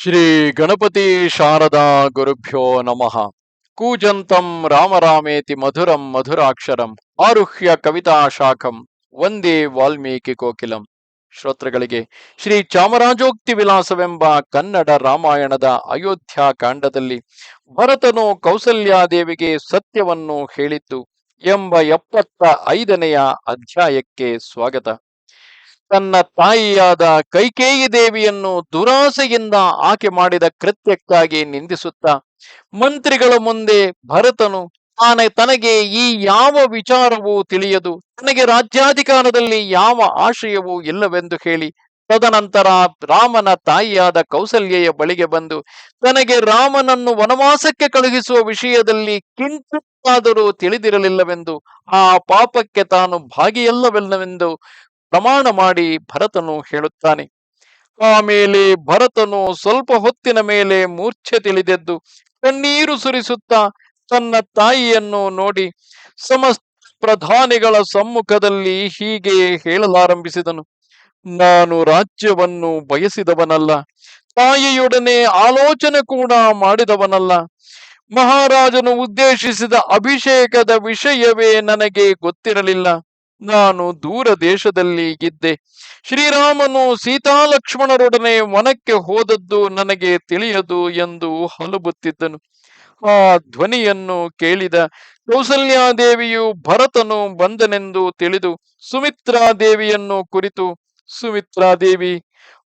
ಶ್ರೀ ಗಣಪತಿ ಶಾರದಾ ಗುರುಭ್ಯೋ ನಮಃ. ಕೂಜಂತಂ ರಾಮರಾಮೇತಿ ಮಧುರಂ ಮಧುರಾಕ್ಷರಂ ಆರುಹ್ಯ ಕವಿತಾ ಶಾಖಂ ವಂದೇ ವಾಲ್ಮೀಕಿ ಕೋಕಿಲಂ. ಶ್ರೋತೃಗಳಿಗೆ ಶ್ರೀ ಚಾಮರಾಜೋಕ್ತಿ ವಿಲಾಸವೆಂಬ ಕನ್ನಡ ರಾಮಾಯಣದ ಅಯೋಧ್ಯ ಕಾಂಡದಲ್ಲಿ ಭರತನು ಕೌಸಲ್ಯಾದೇವಿಗೆ ಸತ್ಯವನ್ನು ಹೇಳಿದ್ದು ಎಂಬ ಎಪ್ಪತ್ತ ಐದನೆಯ ಅಧ್ಯಾಯಕ್ಕೆ ಸ್ವಾಗತ. ತನ್ನ ತಾಯಿಯಾದ ಕೈಕೇಯಿ ದೇವಿಯನ್ನು ದುರಾಸೆಯಿಂದ ಆಕೆ ಮಾಡಿದ ಕೃತ್ಯಕ್ಕಾಗಿ ನಿಂದಿಸುತ್ತ ಮಂತ್ರಿಗಳ ಮುಂದೆ ಭರತನು, ತಾನೆ ತನಗೆ ಈ ಯಾವ ವಿಚಾರವೂ ತಿಳಿಯದು. ತನಗೆ ರಾಜ್ಯಾಧಿಕಾರದಲ್ಲಿ ಯಾವ ಆಶಯವೂ ಇಲ್ಲವೆಂದು ಹೇಳಿ. ತದನಂತರ ರಾಮನ ತಾಯಿಯಾದ ಕೌಸಲ್ಯೆಯ ಬಳಿಗೆ ಬಂದು, ತನಗೆ ರಾಮನನ್ನು ವನವಾಸಕ್ಕೆ ಕಳುಹಿಸುವ ವಿಷಯದಲ್ಲಿ ಕಿಂಚಿತ್ತಾದರೂ ತಿಳಿದಿರಲಿಲ್ಲವೆಂದು. ಆ ಪಾಪಕ್ಕೆ ತಾನು ಭಾಗಿಯಲ್ಲವೆಲ್ಲವೆಂದು ಪ್ರಮಾಣ ಮಾಡಿ ಭರತನು ಹೇಳುತ್ತಾನೆ ಆಮೇಲೆ ಭರತನು ಸ್ವಲ್ಪ ಹೊತ್ತಿನ ಮೇಲೆ ಮೂರ್ಛೆ ತಿಳಿದೆದ್ದು ಕಣ್ಣೀರು ಸುರಿಸುತ್ತಾ ತನ್ನ ತಾಯಿಯನ್ನು ನೋಡಿ ಸಮಸ್ತ ಪ್ರಧಾನಿಗಳ ಸಮ್ಮುಖದಲ್ಲಿ ಹೀಗೆ ಹೇಳಲಾರಂಭಿಸಿದನು, ನಾನು ರಾಜ್ಯವನ್ನು ಬಯಸಿದವನಲ್ಲ, ತಾಯಿಯೊಡನೆ ಆಲೋಚನೆ ಕೂಡ ಮಾಡಿದವನಲ್ಲ, ಮಹಾರಾಜನು ಉದ್ದೇಶಿಸಿದ ಅಭಿಷೇಕದ ವಿಷಯವೇ ನನಗೆ ಗೊತ್ತಿರಲಿಲ್ಲ ನಾನು ದೂರ ದೇಶದಲ್ಲಿ ಇದ್ದೆ. ಶ್ರೀರಾಮನು ಸೀತಾಲಕ್ಷ್ಮಣರೊಡನೆ ವನಕ್ಕೆ ಹೋದದ್ದು ನನಗೆ ತಿಳಿಯದು ಎಂದು ಹಲಬುತ್ತಿದ್ದನು. ಆ ಧ್ವನಿಯನ್ನು ಕೇಳಿದ ಕೌಸಲ್ಯಾದೇವಿಯು ಭರತನು ಬಂದನೆಂದು ತಿಳಿದು ಸುಮಿತ್ರಾದೇವಿಯನ್ನು ಕುರಿತು, ಸುಮಿತ್ರಾದೇವಿ,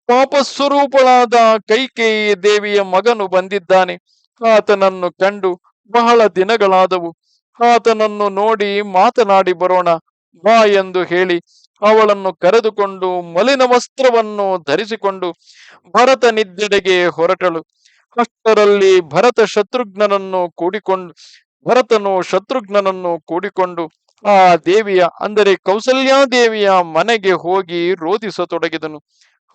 ಪಾಪಸ್ವರೂಪಳಾದ ಕೈಕೇಯಿ ದೇವಿಯ ಮಗನು ಬಂದಿದ್ದಾನೆ. ಆತನನ್ನು ಕಂಡು ಬಹಳ ದಿನಗಳಾದವು. ಆತನನ್ನು ನೋಡಿ ಮಾತನಾಡಿ ಬರೋಣ. ಬಾ ಎಂದು ಹೇಳಿ ಅವಳನ್ನು ಕರೆದುಕೊಂಡು ಮಲಿನ ವಸ್ತ್ರವನ್ನು ಧರಿಸಿಕೊಂಡು ಭರತ ನಿದ್ದೆಡೆಗೆ ಹೊರಟಳು. ಅಷ್ಟರಲ್ಲಿ ಭರತ ಶತ್ರುಘ್ನನನ್ನು ಕೂಡಿಕೊಂಡು, ಭರತನು ಶತ್ರುಘ್ನನನ್ನು ಕೂಡಿಕೊಂಡು ಆ ದೇವಿಯ, ಅಂದರೆ ಕೌಸಲ್ಯಾದೇವಿಯ ಮನೆಗೆ ಹೋಗಿ ರೋಧಿಸತೊಡಗಿದನು.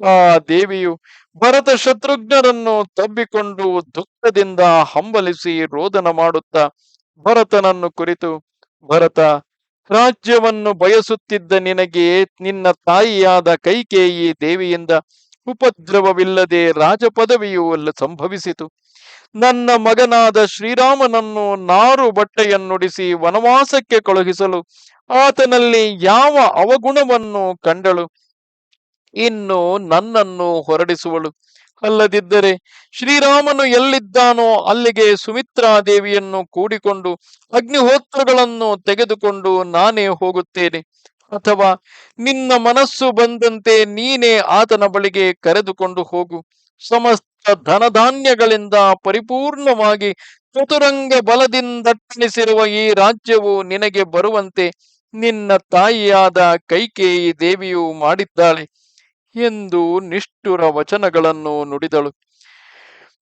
ಆ ದೇವಿಯು ಭರತ ಶತ್ರುಘ್ನರನ್ನು ತಬ್ಬಿಕೊಂಡು ದುಃಖದಿಂದ ಹಂಬಲಿಸಿ ರೋದನ ಮಾಡುತ್ತಾ ಭರತನನ್ನು ಕುರಿತು, ಭರತ ರಾಜ್ಯವನ್ನು ಬಯಸುತ್ತಿದ್ದ ನಿನಗೆ ನಿನ್ನ ತಾಯಿಯಾದ ಕೈಕೇಯಿ ದೇವಿಯಿಂದ ಉಪದ್ರವವಿಲ್ಲದೆ ರಾಜಪದವಿಯು ಸಂಭವಿಸಿತು. ನನ್ನ ಮಗನಾದ ಶ್ರೀರಾಮನನ್ನು ನಾರು ಬಟ್ಟೆಯನ್ನುಡಿಸಿ ವನವಾಸಕ್ಕೆ ಕಳುಹಿಸಲು ಆತನಲ್ಲಿ ಯಾವ ಅವಗುಣವನ್ನು ಕಂಡಳು? ಇನ್ನು ನನ್ನನ್ನು ಹೊರಡಿಸುವಳು. ಅಲ್ಲದಿದ್ದರೆ ಶ್ರೀರಾಮನು ಎಲ್ಲಿದ್ದಾನೋ ಅಲ್ಲಿಗೆ ಸುಮಿತ್ರಾ ದೇವಿಯನ್ನು ಕೂಡಿಕೊಂಡು ಅಗ್ನಿಹೋತ್ರಗಳನ್ನು ತೆಗೆದುಕೊಂಡು ನಾನೇ ಹೋಗುತ್ತೇನೆ. ಅಥವಾ ನಿನ್ನ ಮನಸ್ಸು ಬಂದಂತೆ ನೀನೇ ಆತನ ಬಳಿಗೆ ಕರೆದುಕೊಂಡು ಹೋಗು. ಸಮಸ್ತ ಧನಧಾನ್ಯಗಳಿಂದ ಪರಿಪೂರ್ಣವಾಗಿ ಚತುರಂಗ ಬಲದಿಂದಟ್ಟಣಿಸಿರುವ ಈ ರಾಜ್ಯವು ನಿನಗೆ ಬರುವಂತೆ ನಿನ್ನ ತಾಯಿಯಾದ ಕೈಕೇಯಿ ದೇವಿಯು ಮಾಡಿದ್ದಾಳೆ. ಎಂದು ನಿಷ್ಠುರ ವಚನಗಳನ್ನು ನುಡಿದಳು.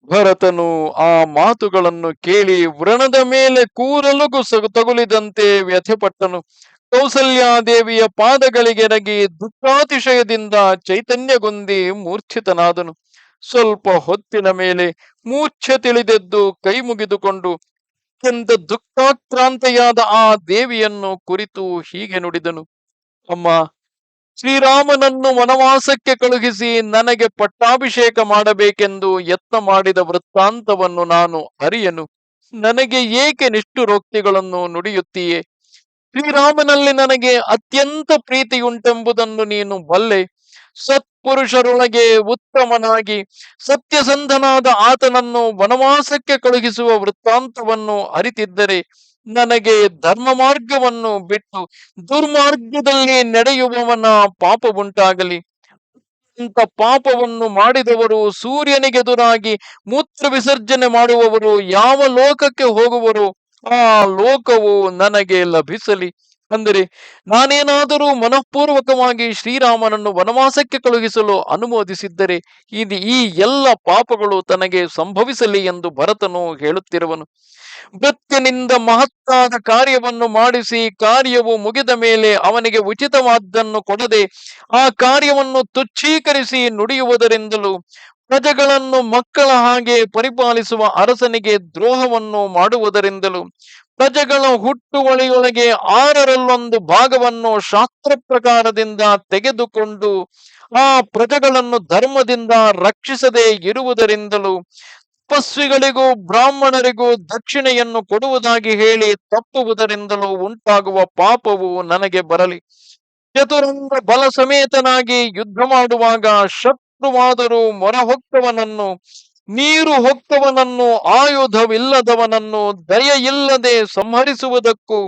ಭರತನು ಆ ಮಾತುಗಳನ್ನು ಕೇಳಿ ವ್ರಣದ ಮೇಲೆ ಕೂರಲುಗು ತಗುಲಿದಂತೆ ವ್ಯಥೆಪಟ್ಟನು. ಕೌಸಲ್ಯಾದೇವಿಯ ಪಾದಗಳಿಗೆರಗಿ ದುಃಖಾತಿಶಯದಿಂದ ಚೈತನ್ಯಗೊಂದಿ ಮೂರ್ಛಿತನಾದನು. ಸ್ವಲ್ಪ ಹೊತ್ತಿನ ಮೇಲೆ ಮೂರ್ಛೆ ತಿಳಿದೆದ್ದು ಕೈ ಮುಗಿದುಕೊಂಡು ಅತ್ಯಂತ ದುಃಖಾಕ್ರಾಂತೆಯಾದ ಆ ದೇವಿಯನ್ನು ಕುರಿತು ಹೀಗೆ ನುಡಿದನು. ಅಮ್ಮ ಶ್ರೀರಾಮನನ್ನು ವನವಾಸಕ್ಕೆ ಕಳುಹಿಸಿ ನನಗೆ ಪಟ್ಟಾಭಿಷೇಕ ಮಾಡಬೇಕೆಂದು ಯತ್ನ ಮಾಡಿದ ವೃತ್ತಾಂತವನ್ನು ನಾನು ಅರಿಯನು. ನನಗೆ ಏಕೆ ನಿಷ್ಠುರೋಕ್ತಿಗಳನ್ನು ನುಡಿಯುತ್ತೀಯೇ? ಶ್ರೀರಾಮನಲ್ಲಿ ನನಗೆ ಅತ್ಯಂತ ಪ್ರೀತಿಯುಂಟೆಂಬುದನ್ನು ನೀನು ಬಲ್ಲೆ. ಸತ್ಪುರುಷರೊಳಗೆ ಉತ್ತಮನಾಗಿ ಸತ್ಯಸಂಧನಾದ ಆತನನ್ನು ವನವಾಸಕ್ಕೆ ಕಳುಹಿಸುವ ವೃತ್ತಾಂತವನ್ನು ಅರಿತಿದ್ದರೆ ನನಗೆ ಧರ್ಮ ಮಾರ್ಗವನ್ನು ಬಿಟ್ಟು ದುರ್ಮಾರ್ಗದಲ್ಲಿ ನಡೆಯುವವನ ಪಾಪವುಂಟಾಗಲಿ ಇಂಥ ಪಾಪವನ್ನು ಮಾಡಿದವರು ಸೂರ್ಯನಿಗೆದುರಾಗಿ ಮೂತ್ರ ವಿಸರ್ಜನೆ ಮಾಡುವವರು ಯಾವ ಲೋಕಕ್ಕೆ ಹೋಗುವರು, ಆ ಲೋಕವು ನನಗೆ ಲಭಿಸಲಿ. ಅಂದರೆ ನಾನೇನಾದರೂ ಮನಃಪೂರ್ವಕವಾಗಿ ಶ್ರೀರಾಮನನ್ನು ವನವಾಸಕ್ಕೆ ಕಳುಹಿಸಲು ಅನುಮೋದಿಸಿದ್ದರೆ ಇದು ಈ ಎಲ್ಲ ಪಾಪಗಳು ತನಗೆ ಸಂಭವಿಸಲಿ ಎಂದು ಭರತನು ಹೇಳುತ್ತಿರುವನು. ಮೃತ್ಯನಿಂದ ಮಹತ್ತಾದ ಕಾರ್ಯವನ್ನು ಮಾಡಿಸಿ ಕಾರ್ಯವು ಮುಗಿದ ಮೇಲೆ ಅವನಿಗೆ ಉಚಿತವಾದ್ದನ್ನು ಕೊಡದೆ ಆ ಕಾರ್ಯವನ್ನು ತುಚ್ಛೀಕರಿಸಿ ನುಡಿಯುವುದರಿಂದಲೂ ಪ್ರಜೆಗಳನ್ನು ಮಕ್ಕಳ ಹಾಗೆ ಪರಿಪಾಲಿಸುವ ಅರಸನಿಗೆ ದ್ರೋಹವನ್ನು ಮಾಡುವುದರಿಂದಲೂ ಪ್ರಜೆಗಳ ಹುಟ್ಟುವಳಿಯೊಳಗೆ ಆರರಲ್ಲೊಂದು ಭಾಗವನ್ನು ಶಾಸ್ತ್ರ ಪ್ರಕಾರದಿಂದ ತೆಗೆದುಕೊಂಡು ಆ ಪ್ರಜೆಗಳನ್ನು ಧರ್ಮದಿಂದ ರಕ್ಷಿಸದೆ ಇರುವುದರಿಂದಲೂ ತಪಸ್ವಿಗಳಿಗೂ ಬ್ರಾಹ್ಮಣರಿಗೂ ದಕ್ಷಿಣೆಯನ್ನು ಕೊಡುವುದಾಗಿ ಹೇಳಿ ತಪ್ಪುವುದರಿಂದಲೂ ಉಂಟಾಗುವ ಪಾಪವು ನನಗೆ ಬರಲಿ. ಚತುರಂಗ ಬಲ ಸಮೇತನಾಗಿ ಯುದ್ಧ ಮಾಡುವಾಗ ಶತ್ರುವಾದರೂ ಮೊರ ಹೊಕ್ಕವನನ್ನು ನೀರು ಹೋಗ್ತವನನ್ನು ಆಯುಧವಿಲ್ಲದವನನ್ನು ದಯ ಇಲ್ಲದೆ ಸಂಹರಿಸುವುದಕ್ಕೂ,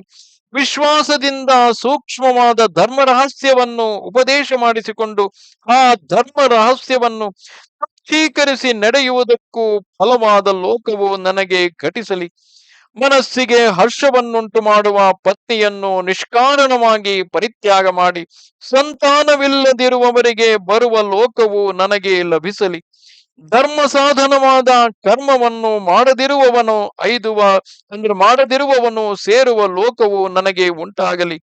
ವಿಶ್ವಾಸದಿಂದ ಸೂಕ್ಷ್ಮವಾದ ಧರ್ಮ ರಹಸ್ಯವನ್ನು ಉಪದೇಶ ಮಾಡಿಸಿಕೊಂಡು ಆ ಧರ್ಮ ರಹಸ್ಯವನ್ನು ಸ್ವೀಕರಿಸಿ ನಡೆಯುವುದಕ್ಕೂ ಫಲವಾದ ಲೋಕವು ನನಗೆ ಘಟಿಸಲಿ. ಮನಸ್ಸಿಗೆ ಹರ್ಷವನ್ನುಂಟು ಮಾಡುವ ಪತ್ನಿಯನ್ನು ನಿಷ್ಕಾರಣವಾಗಿ ಪರಿತ್ಯಾಗ ಮಾಡಿ, ಸಂತಾನವಿಲ್ಲದಿರುವವರಿಗೆ ಬರುವ ಲೋಕವು ನನಗೆ ಲಭಿಸಲಿ. ಧರ್ಮ ಸಾಧನವಾದ ಕರ್ಮವನ್ನು ಮಾಡದಿರುವವನು ಐದುವ, ಅಂದ್ರೆ ಮಾಡದಿರುವವನು ಸೇರುವ ಲೋಕವು ನನಗೆ ಉಂಟಾಗಲಿ.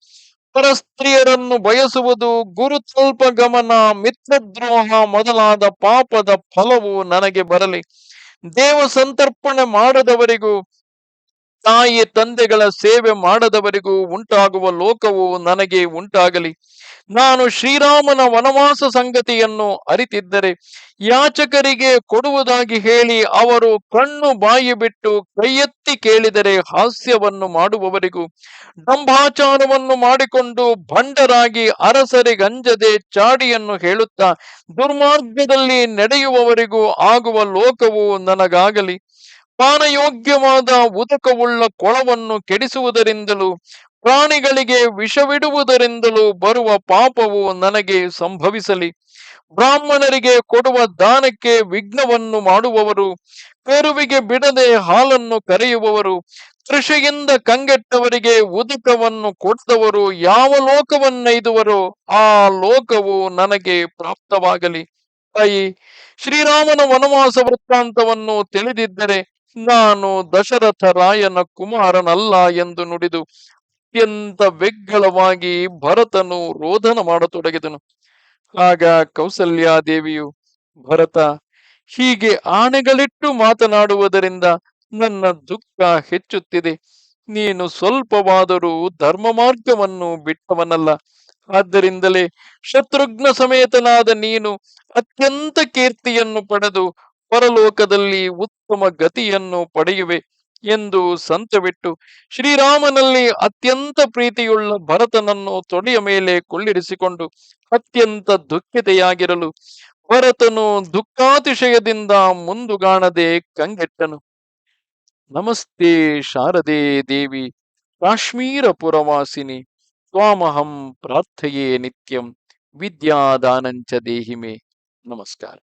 ಪರಸ್ತ್ರೀಯರನ್ನು ಬಯಸುವುದು ಗುರುತಲ್ಪ ಗಮನ, ಮಿತ್ರದ್ರೋಹ ಮೊದಲಾದ ಪಾಪದ ಫಲವು ನನಗೆ ಬರಲಿ. ದೇವ ಸಂತರ್ಪಣೆ ಮಾಡದವರಿಗೂ ತಾಯಿ ತಂದೆಗಳ ಸೇವೆ ಮಾಡದವರಿಗೂ ಉಂಟಾಗುವ ಲೋಕವು ನನಗೆ ಉಂಟಾಗಲಿ. ನಾನು ಶ್ರೀರಾಮನ ವನವಾಸ ಸಂಗತಿಯನ್ನು ಅರಿತಿದ್ದರೆ ಯಾಚಕರಿಗೆ ಕೊಡುವುದಾಗಿ ಹೇಳಿ ಅವರು ಕಣ್ಣು ಬಾಯಿ ಬಿಟ್ಟು ಕೈಯೆತ್ತಿ ಕೇಳಿದರೆ ಹಾಸ್ಯವನ್ನು ಮಾಡುವವರಿಗೂ ಡಂಭಾಚಾರವನ್ನು ಮಾಡಿಕೊಂಡು ಭಂಡರಾಗಿ ಅರಸರಿಗಂಜದೆ ಚಾಡಿಯನ್ನು ಹೇಳುತ್ತಾ ದುರ್ಮಾರ್ಗದಲ್ಲಿ ನಡೆಯುವವರಿಗೂ ಆಗುವ ಲೋಕವು ನನಗಾಗಲಿ. ಪಾನಯೋಗ್ಯವಾದ ಉದಕವುಳ್ಳ ಕೊಳವನ್ನು ಕೆಡಿಸುವುದರಿಂದಲೂ, ಪ್ರಾಣಿಗಳಿಗೆ ವಿಷವಿಡುವುದರಿಂದಲೂ ಬರುವ ಪಾಪವು ನನಗೆ ಸಂಭವಿಸಲಿ. ಬ್ರಾಹ್ಮಣರಿಗೆ ಕೊಡುವ ದಾನಕ್ಕೆ ವಿಘ್ನವನ್ನು ಮಾಡುವವರು, ಕರುವಿಗೆ ಬಿಡದೆ ಹಾಲನ್ನು ಕರೆಯುವವರು ಕೃಷಿಯಿಂದ ಕಂಗೆಟ್ಟವರಿಗೆ ಉದಕವನ್ನು ಕೊಟ್ಟವರು ಯಾವ ಲೋಕವನ್ನೈದುವರೋ ಆ ಲೋಕವು ನನಗೆ ಪ್ರಾಪ್ತವಾಗಲಿ. ತಾಯಿ, ಶ್ರೀರಾಮನ ವನವಾಸ ವೃತ್ತಾಂತವನ್ನು ತಿಳಿದಿದ್ದರೆ ನಾನು ದಶರಥ ರಾಯನ ಕುಮಾರನಲ್ಲ ಎಂದು ನುಡಿದು ಅತ್ಯಂತ ವೆಗ್ಗಳವಾಗಿ ಭರತನು ರೋಧನ ಮಾಡತೊಡಗಿದನು. ಆಗ ಕೌಸಲ್ಯಾದೇವಿಯು, ಭರತ, ಹೀಗೆ ಆಣೆಗಳಿಟ್ಟು ಮಾತನಾಡುವುದರಿಂದ ನನ್ನ ದುಃಖ ಹೆಚ್ಚುತ್ತಿದೆ. ನೀನು ಸ್ವಲ್ಪವಾದರೂ ಧರ್ಮ ಮಾರ್ಗವನ್ನು ಬಿಟ್ಟವನಲ್ಲ. ಆದ್ದರಿಂದಲೇ ಶತ್ರುಘ್ನ ಸಮೇತನಾದ ನೀನು ಅತ್ಯಂತ ಕೀರ್ತಿಯನ್ನು ಪಡೆದು ಪರಲೋಕದಲ್ಲಿ ಉತ್ತಮ ಗತಿಯನ್ನು ಪಡೆಯುವೆ ಎಂದು ಸಂತವಿಟ್ಟು ಶ್ರೀರಾಮನಲ್ಲಿ ಅತ್ಯಂತ ಪ್ರೀತಿಯುಳ್ಳ ಭರತನನ್ನು ತೊಡೆಯ ಮೇಲೆ ಕೊಳ್ಳಿರಿಸಿಕೊಂಡು ಅತ್ಯಂತ ದುಃಖಿತೆಯಾಗಿರಲು ಭರತನು ದುಃಖಾತಿಶಯದಿಂದ ಮುಂದುಗಾಣದೆ ಕಂಗೆಟ್ಟನು. ನಮಸ್ತೆ ಶಾರದೆ ದೇವಿ ಕಾಶ್ಮೀರ ಪುರವಾಸಿನಿ ತ್ವಾಮಹಂ ಪ್ರಾರ್ಥೆಯೇ ನಿತ್ಯಂ, ವಿದ್ಯಾದಾನಂಚ ದೇಹಿಮೆ. ನಮಸ್ಕಾರ.